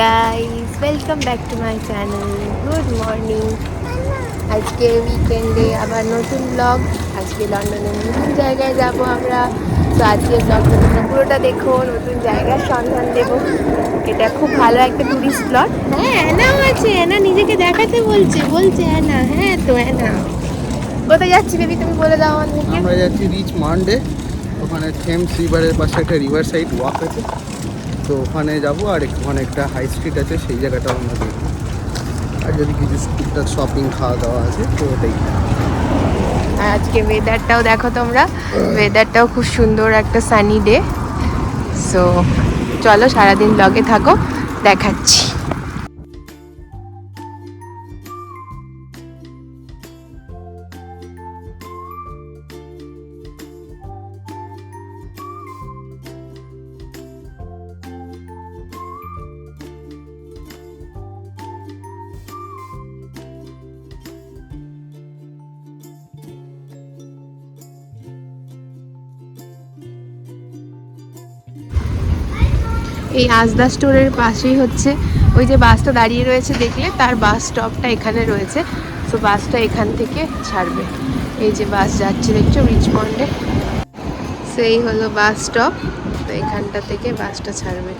Guys welcome back to my channel good morning আজকে উইকেন্ডে আবার নতুন ব্লগ আজকে লন্ডনের নতুন জায়গায় যাব আমরা। তো আজকে ব্লগটা তোমরা পুরোটা দেখো নতুন জায়গার সন্ধান দেব। এটা খুব ভালো একটা টুরিস্ট স্পট হ্যাঁ অ্যানাও আছে অ্যানা নিজেকে দেখাতে বলছে বলছে অ্যানা হ্যাঁ তো অ্যানা কোথায় যাচ্ছি বেবি তুমি বলে দাও আমাদেরকে। আমরা যাচ্ছি রিচ মান্ডে ওখানে থেমস রিভারের পাশে একটা রিভার সাইড ওয়াক আছে। তো ওখানে যাব আর ওখানে একটা হাই স্ট্রিট আছে, সেই জায়গাটাও আমরা দেখব। আর যদি কিছু টুকটাক শপিং খাওয়া দাওয়া আছে, তো ওটাই আর আজকে ওয়েদারটাও দেখো তোমরা। ওয়েদারটাও খুব সুন্দর একটা সানি ডে সো চলো সারাদিন ব্লগে থাকো, দেখাচ্ছি। এই আজদা স্টোরের পাশেই হচ্ছে। ওই যে বাসটা দাঁড়িয়ে রয়েছে দেখলে, তার বাস স্টপটা এখানে রয়েছে। তো বাসটা এখান থেকে ছাড়বে। এই যে বাস যাচ্ছে, দেখছ? রিচমন্ডে সেই হলো বাস স্টপ তো এখানটা থেকে বাসটা ছাড়বে।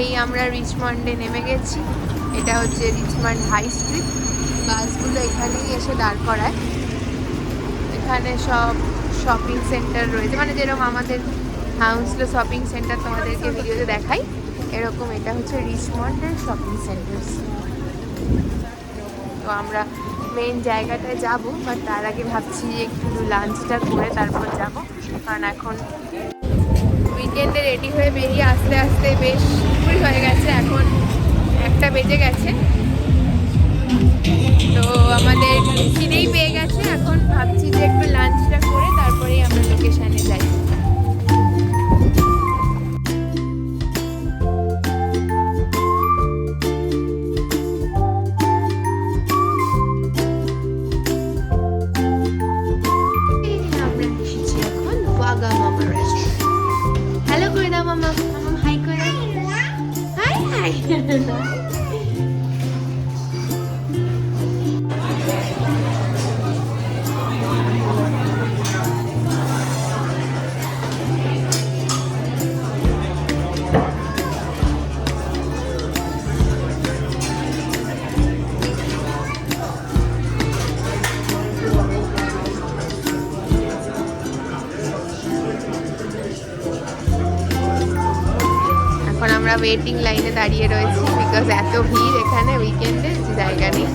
এই আমরা রিচমন্ডে নেমে গেছি। এটা হচ্ছে রিচমন্ড হাই স্ট্রিট। বাসগুলো এখানেই এসে দাঁড় করায়। এখানে সব শপিং সেন্টার রয়েছে। মানে যেরকম আমাদের হাউসলো শপিং সেন্টার তোমাদেরকে ভিডিওতে দেখাই, এরকম এটা হচ্ছে রিচমন্ডের শপিং সেন্টার তো আমরা মেন জায়গাটায় যাব বাট তার আগে ভাবছি একটু লাঞ্চটা করে তারপর যাব। কারণ এখন উইকেন্ডে রেডি হয়ে বেরিয়ে আস্তে আস্তে বেশ ভুল হয়ে গেছে, এখন একটা বেজে গেছে। তো আমাদের খিদেই পেয়ে গেছে, এখন ভাবছি যে একটু লাঞ্চটা করে তারপরেই আমরা লোকেশানে যাই। ওয়েটিং লাইনে দাঁড়িয়ে রয়েছি বিকজ এত ভিড় এখানে উইকেন্ডে জায়গা নেই।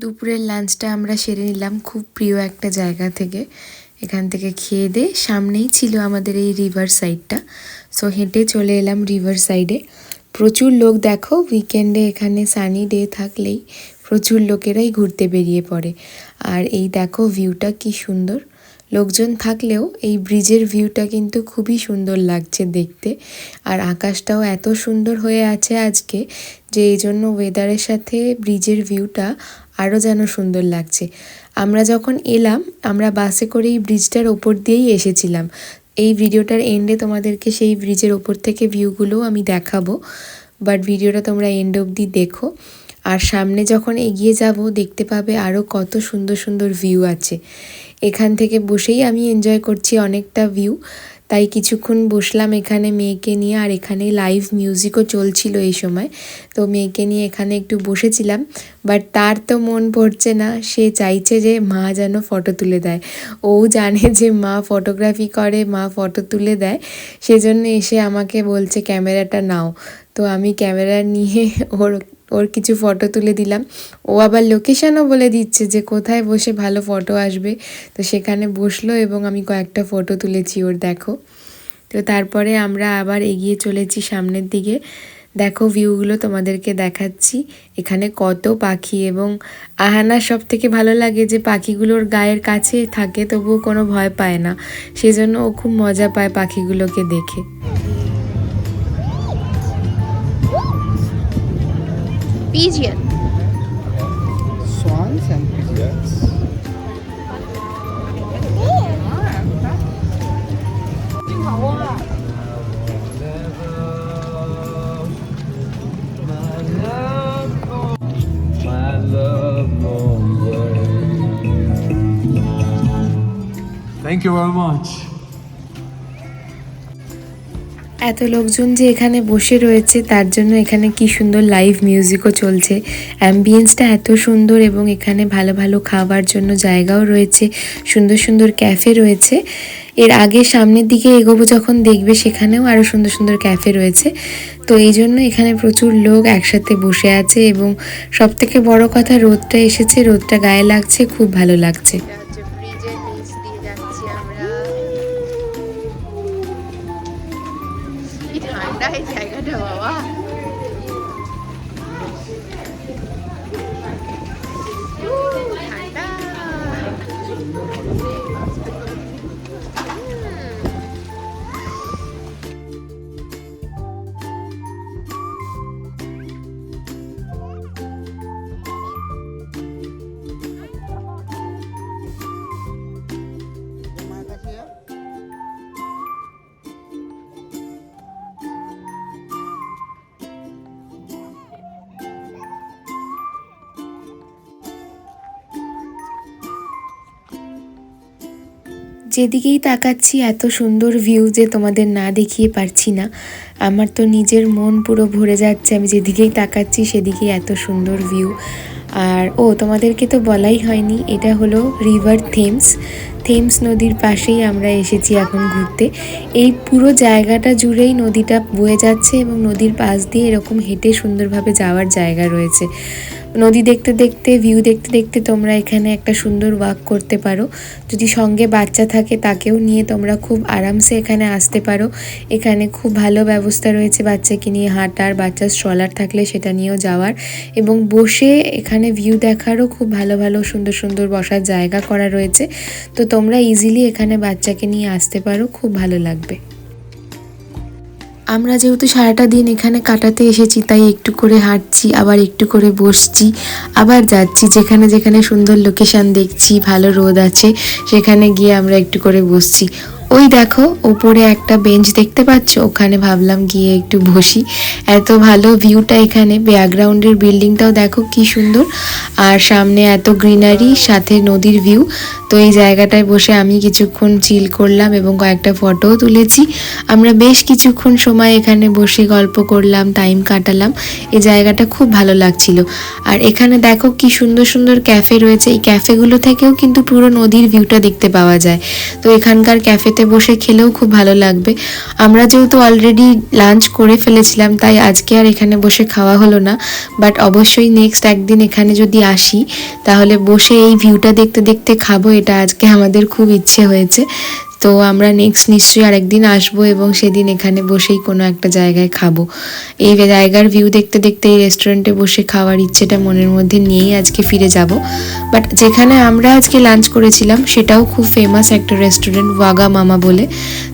দুপুরের লাঞ্চটা আমরা সেরে নিলাম খুব প্রিয় একটা জায়গা থেকে। এখান থেকে খেয়ে দিয়ে সামনেই ছিল আমাদের এই রিভার সাইডটা সো হেঁটে চলে এলাম রিভার সাইডে প্রচুর লোক দেখো উইকেন্ডে এখানে সানি ডে থাকলেই প্রচুর লোকেরাই ঘুরতে বেরিয়ে পড়ে। আর এই দেখো ভিউটা কি সুন্দর। লোকজন থাকলেও এই ব্রিজের ভিউটা কিন্তু খুবই সুন্দর লাগছে দেখতে। আর আকাশটাও এত সুন্দর হয়ে আছে আজকে যে, এই জন্য ওয়েদারের সাথে ব্রিজের ভিউটা আরও যেন সুন্দর লাগছে। আমরা যখন এলাম, আমরা বাসে করে এই ব্রিজটার ওপর দিয়েই এসেছিলাম। এই ভিডিওটার এন্ডে তোমাদেরকে সেই ব্রিজের ওপর থেকে ভিউগুলোও আমি দেখাবো। বাট ভিডিওটা তোমরা এন্ড অবধি দেখো। আর সামনে যখন এগিয়ে যাব, দেখতে পাবে আরও কত সুন্দর সুন্দর ভিউ আছে। এখান থেকে বসেই আমি এনজয় করছি অনেকটা ভিউ তাই কিছুক্ষণ বসলাম এখানে মেয়েকে নিয়ে, আর এখানে লাইভ মিউজিকও চলছিল এই সময়। তো মেয়েকে নিয়ে এখানে একটু বসেছিলাম বাট তার তো মন পড়ছে না। সে চাইছে যে মা যেন ফটো তুলে দেয়। ও জানে যে মা ফটোগ্রাফি করে, মা ফটো তুলে দেয়। সেজন্য এসে আমাকে বলছে, ক্যামেরাটা নাও। তো আমি ক্যামেরা নিয়ে ওর ওর কিছু ফটো তুলে দিলাম। ও আবার লোকেশনও বলে দিচ্ছে যে কোথায় বসে ভালো ফটো আসবে। তো সেখানে বসল এবং আমি কয়েকটা ফটো তুলেছি ওর, দেখো। তো তারপরে আমরা আবার এগিয়ে চলেছি সামনের দিকে। দেখো ভিউগুলো তোমাদেরকে দেখাচ্ছি। এখানে কত পাখি এবং আহানার সব থেকে ভালো লাগে যে পাখিগুলোর গায়ের কাছে থাকে তবুও কোনো ভয় পায় না। সেজন্য ও খুব মজা পায় পাখিগুলোকে দেখে। Pigeon. Swans and pigeons. Thank you very much. এত লোকজন যে এখানে বসে রয়েছে, তার জন্য এখানে কি সুন্দর লাইভ মিউজিকও চলছে। অ্যাম্বিয়েন্সটা এত সুন্দর এবং এখানে ভালো ভালো খাবার জন্য জায়গাও রয়েছে, সুন্দর সুন্দর ক্যাফে রয়েছে। এর আগে সামনের দিকে এগোবো যখন দেখবে সেখানেও আরও সুন্দর সুন্দর ক্যাফে রয়েছে। তো এই জন্য এখানে প্রচুর লোক একসাথে বসে আছে এবং সব থেকে বড় কথা, রোদটা এসেছে, রোদটা গায়ে লাগছে, খুব ভালো লাগছে। যেদিকেই তাকাচ্ছি, এত সুন্দর ভিউ যে তোমাদের না দেখিয়ে পারছি না। আমার তো নিজের মন পুরো ভরে যাচ্ছে, আমি যেদিকেই তাকাচ্ছি সেদিকেই এত সুন্দর ভিউ আর, ও, তোমাদেরকে তো বলাই হয়নি, এটা হলো রিভার থেমস থেমস নদীর পাশেই আমরা এসেছি এখন ঘুরতে। এই পুরো জায়গাটা জুড়েই নদীটা বয়ে যাচ্ছে এবং নদীর পাশ দিয়ে এরকম হেঁটে সুন্দরভাবে যাওয়ার জায়গা রয়েছে। নদী দেখতে দেখতে ভিউ দেখতে দেখতে তোমরা এখানে একটা সুন্দর ওয়াক করতে পারো। যদি সঙ্গে বাচ্চা থাকে তাকেও নিয়ে তোমরা খুব আরামসে এখানে আসতে পারো। এখানে খুব ভালো ব্যবস্থা রয়েছে বাচ্চাকে নিয়ে হাঁটার বাচ্চার স্ট্রলার থাকলে সেটা নিয়েও যাওয়ার। এবং বসে এখানে ভিউ দেখারও খুব ভালো ভালো সুন্দর সুন্দর বসার জায়গা করা রয়েছে। তো তোমরা ইজিলি এখানে বাচ্চাকে নিয়ে আসতে পারো, খুব ভালো লাগবে। আমরা যেহেতু সারাটা দিন এখানে কাটাতে এসেছি, তাই একটু করে হাঁটছি, আবার একটু করে বসছি, আবার যাচ্ছি। যেখানে যেখানে সুন্দর লোকেশান দেখছি, ভালো রোদ আছে, সেখানে গিয়ে আমরা একটু করে বসছি। ওই দেখো, ওপরে একটা বেঞ্চ দেখতে পাচ্ছ? ওখানে ভাবলাম গিয়ে একটু বসি। এত ভালো ভিউটা এখানে। ব্যাকগ্রাউন্ডের বিল্ডিংটাও দেখো কি সুন্দর। আর সামনে এত গ্রিনারি সাথে নদীর ভিউ তো এই জায়গাটায় বসে আমি কিছুক্ষণ চিল করলাম এবং কয়েকটা ফটোও তুলেছি। আমরা বেশ কিছুক্ষণ সময় এখানে বসে গল্প করলাম টাইম কাটালাম। এই জায়গাটা খুব ভালো লাগছিল। আর এখানে দেখো কি সুন্দর সুন্দর ক্যাফে রয়েছে। এই ক্যাফেগুলো থেকেও কিন্তু পুরো নদীর ভিউটা দেখতে পাওয়া যায়। তো এখানকার ক্যাফেতে বসে খেলেও খুব ভালো লাগবে। আমরা যেহেতু অলরেডি লাঞ্চ করে ফেলেছিলাম, তাই আজকে আর এখানে বসে খাওয়া হলো না। বাট অবশ্যই নেক্সট একদিন এখানে যদি আসি, তাহলে বসে এই ভিউটা দেখতে দেখতে খাব, এটা আজকে আমাদের খুব ইচ্ছে হয়েছে। তো আমরা নেক্সট নিশ্চয়ই আরেকদিন আসব এবং সেদিন এখানে বসেই কোনো একটা জায়গায় খাব। এই জায়গার ভিউ দেখতে দেখতে এই রেস্টুরেন্টে বসে খাওয়ার ইচ্ছেটা মনের মধ্যে নিয়েই আজকে ফিরে যাব। বাট যেখানে আমরা আজকে লাঞ্চ করেছিলাম, সেটাও খুব ফেমাস একটা রেস্টুরেন্ট ওয়াগা মামা বলে।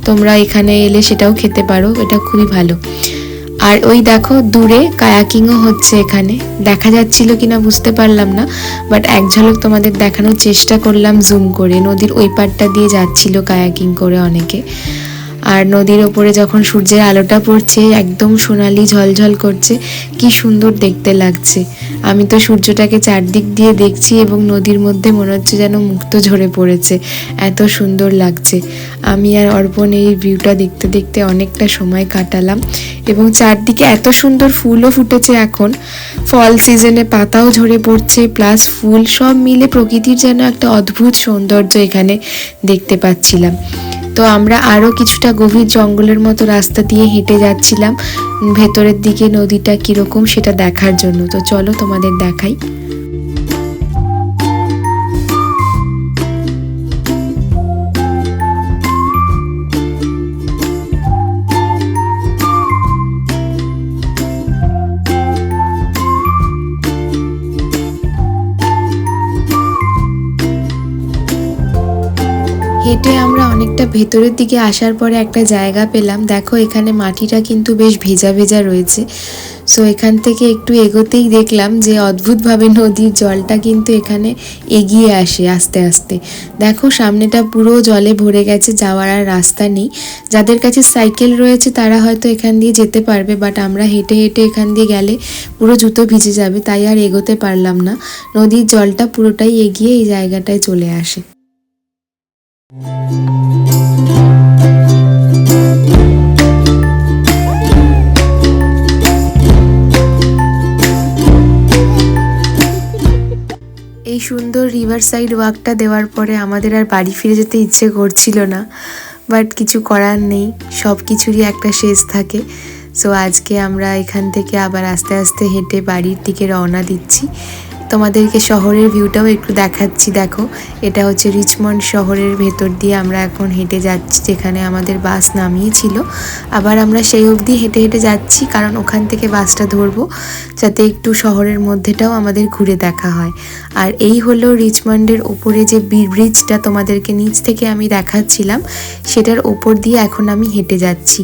তোমরা এখানে এলে সেটাও খেতে পারো, এটা খুবই ভালো। আর ওই দেখো দূরে কায়াকিংও হচ্ছে এখানে। দেখা যাচ্ছিল কিনা বুঝতে পারলাম না বাট এক ঝলক তোমাদের দেখানোর চেষ্টা করলাম জুম করে। নদীর ওই পারটা দিয়ে যাচ্ছিল কায়াকিং করে অনেকে। আর নদীর ওপরে যখন সূর্যের আলোটা পড়ছে, একদম সোনালি ঝলঝল করছে, কি সুন্দর দেখতে লাগছে। আমি তো সূর্যটাকে চারদিক দিয়ে দেখছি এবং নদীর মধ্যে মনে হচ্ছে যেন মুক্ত ঝরে পড়েছে। এত সুন্দর লাগছে। আমি আর অর্পণ এই ভিউটা দেখতে দেখতে অনেকটা সময় কাটালাম এবং চারদিকে এত সুন্দর ফুলও ফুটেছে এখন। ফল সিজনে পাতাও ঝরে পড়ছে, প্লাস ফুল সব মিলে প্রকৃতির যেন একটা অদ্ভুত সৌন্দর্য এখানে দেখতে পাচ্ছিলাম। তো আমরা আরও কিছুটা গভীর জঙ্গলের মতো রাস্তা দিয়ে হেঁটে যাচ্ছিলাম। ভেতরের দিকে নদীটা কীরকম সেটা দেখার জন্য। তো চলো তোমাদের দেখাই। হেঁটে আমরা অনেকটা ভেতরের দিকে আসার পরে একটা জায়গা পেলাম। দেখো, এখানে মাটিটা কিন্তু বেশ ভেজা ভেজা রয়েছে। সো এখান থেকে একটু এগোতেই দেখলাম যে অদ্ভুতভাবে নদীর জলটা কিন্তু এখানে এগিয়ে আসে আস্তে আস্তে। দেখো, সামনেটা পুরো জলে ভরে গেছে, যাওয়ার আর রাস্তা নেই। যাদের কাছে সাইকেল রয়েছে, তারা হয়তো এখান দিয়ে যেতে পারবে বাট আমরা হেঁটে হেঁটে এখান দিয়ে গেলে পুরো জুতো ভিজে যাবে, তাই আর এগোতে পারলাম না। নদীর জলটা পুরোটাই এগিয়ে এই জায়গাটায় চলে আসে। এই সুন্দর রিভার সাইড ওয়াকটা দেওয়ার পরে আমাদের আর বাড়ি ফিরে যেতে ইচ্ছে করছিল না বাট কিছু করার নেই, সব কিছুরই একটা শেষ থাকে। সো আজকে আমরা এখান থেকে আবার আস্তে আস্তে হেঁটে বাড়ির দিকে রওনা দিচ্ছি। তোমাদেরকে শহরের ভিউটাও একটু দেখাচ্ছি, দেখো। এটা হচ্ছে রিচমন্ড শহরের ভেতর দিয়ে আমরা এখন হেঁটে যাচ্ছি, যেখানে আমাদের বাস নামিয়েছিল আবার আমরা সেই অবধি হেঁটে হেঁটে যাচ্ছি, কারণ ওখান থেকে বাসটা ধরবো, যাতে একটু শহরের মধ্যেটাও আমাদের ঘুরে দেখা হয়। আর এই হলো রিচমন্ডের ওপরে যে ব্রিজটা তোমাদেরকে নিচ থেকে আমি দেখাচ্ছিলাম, সেটার ওপর দিয়ে এখন আমি হেঁটে যাচ্ছি।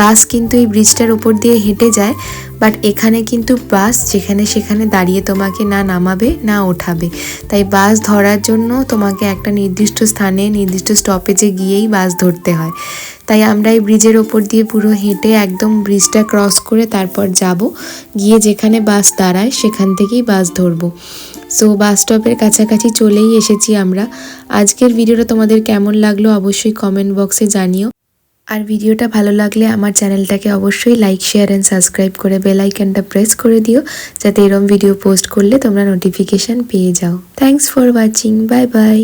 বাস কিন্তু এই ব্রিজটার ওপর দিয়ে হেঁটে যায় বাট এখানে কিন্তু বাস যেখানে সেখানে দাঁড়িয়ে তোমাকে না নামাবে, না ওঠাবে। তাই বাস ধরার জন্য তোমাকে একটা নির্দিষ্ট স্থানে, নির্দিষ্ট স্টপেজে গিয়েই বাস ধরতে হয়। তাই আমরা এই ব্রিজের ওপর দিয়ে পুরো হেঁটে একদম ব্রিজটা ক্রস করে তারপর যাব। গিয়ে যেখানে বাস দাঁড়ায়, সেখান থেকেই বাস ধরবো। সো বাস স্টপের কাছাকাছি চলেই এসেছি আমরা। আজকের ভিডিওটা তোমাদের কেমন লাগল অবশ্যই কমেন্ট বক্সে জানিও। আর ভিডিওটা ভালো লাগলে আমার চ্যানেলটাকে অবশ্যই লাইক শেয়ার অ্যান্ড সাবস্ক্রাইব করে বেল আইকনটা প্রেস করে দিও, যাতে এরম ভিডিও পোস্ট করলে তোমরা নোটিফিকেশান পেয়ে যাও। Thanks for watching bye bye